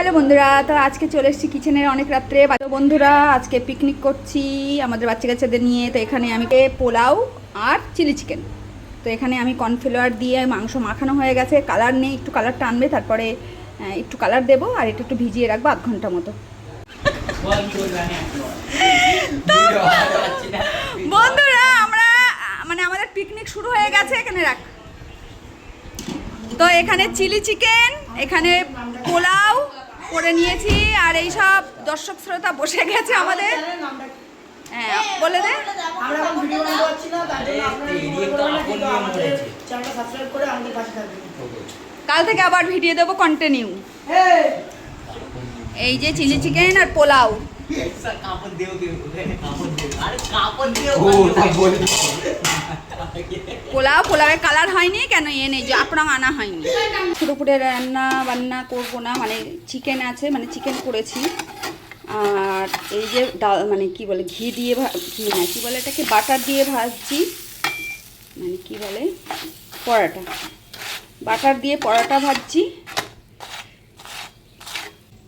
Hello বন্ধুরা তো আজকে চলে এসেছি কিচেনের অনেক রাত্রে। বন্ধুরা আজকে পিকনিক করছি আমাদের বাচ্চা কাচ্চাদের নিয়ে। তো এখানে আমি পোলাও আর চিলি চিকেন তো এখানে আমি কর্নফ্লাওয়ার দিয়ে মাংস মাখানো হয়ে গেছে। কালার নেই একটু কালারটা আনবে তারপরে একটু কালার দেবো আর এটা একটু ভিজিয়ে রাখব আধ ঘণ্টা মতো। বন্ধুরা আমরা মানে আমাদের পিকনিক শুরু হয়ে গেছে এখানে রাখ। তো এখানে চিলি চিকেন এখানে পোলাও করে নিয়েছি আর এই সব দর্শক শ্রোতা বসে গেছে আমাদের। হ্যাঁ বলে দে। আমরা এখন ভিডিও বানাতে পারছি না তার জন্য আপনারা মনে কিন্তু আমাদের চ্যানেলটা সাবস্ক্রাইব করে আমাদের পাশে থাকবেন। কাল থেকে আবার ভিডিও দেবো কন্টিনিউ এই! এই যে চিলি চিকেন আর পোলাও। কাপড় দেও দেও কাপড় দেও আরে কাপড় দেও ও তা বলে পোলাও পোলাওয়ের কালার হয়নি কেন? এ নেই, যে আপনার আনা হয়নি। দুপুরে রান্না বান্না করব না মানে চিকেন আছে মানে চিকেন করেছি। আর এই যে ডাল মানে কি বলে, ঘি দিয়ে ঘি না, কি বলে এটাকে, বাটার দিয়ে ভাজছি। মানে কি বলে, পরাটা। বাটার দিয়ে পরাটা ভাজছি।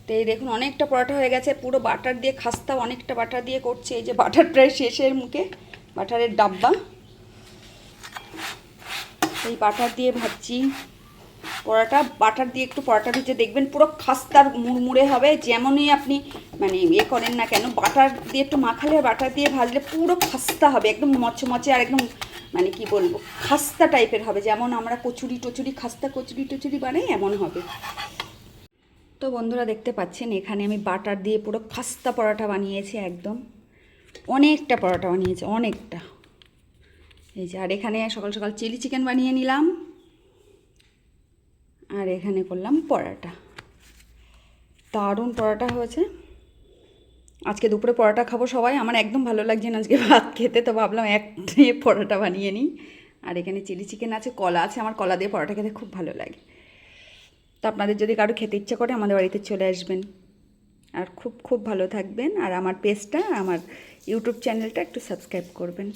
তো এই দেখুন, অনেকটা পরোটা হয়ে গেছে, পুরো বাটার দিয়ে, খাস্তা অনেকটা বাটার দিয়ে করছে। এই যে বাটার প্রায় শেষের মুখে, বাটারের ডাব্বা। এই বাটার দিয়ে ভাজছি। পরোটা, বাটার দিয়ে একটু পরোটা ভেজে দেখবেন পুরো খাস্তার মুড়মুড়ে হবে। যেমনই আপনি মানে ইয়ে করেন না কেন, বাটার দিয়ে একটু মাখালে বাটার দিয়ে ভাজলে পুরো খাস্তা হবে, একদম মচমচে আর একদম মানে কি বলব, খাস্তা টাইপের হবে। যেমন আমরা কচুরি টচুরি, খাস্তা কচুরি টচুরি বানাই, এমন হবে। তো বন্ধুরা দেখতে পাচ্ছেন, এখানে আমি বাটার দিয়ে পুরো খাস্তা পরোটা বানিয়েছি একদম। অনেকটা পরোটা বানিয়েছি, অনেকটা। এই যে, আর এখানে সকাল সকাল চিলি চিকেন বানিয়ে নিলাম। আর এখানে করলাম পরোটা। দারুণ পরোটা হয়েছে। আজকে দুপুরে পরোটা খাব সবাই। আমার একদম ভালো লাগছে না আজকে ভাত খেতে, তো ভাবলাম এক পরোটা বানিয়ে নিই। আর এখানে চিলি চিকেন আছে, কলা আছে। আমার কলা দিয়ে পরোটা খেতে খুব ভালো লাগে। তো আপনাদের যদি কারও খেতে ইচ্ছে করে, আমাদের বাড়িতে চলে আসবেন। আর খুব খুব ভালো থাকবেন। আর আমার পেজটা, আমার ইউটিউব চ্যানেলটা একটু সাবস্ক্রাইব করবেন।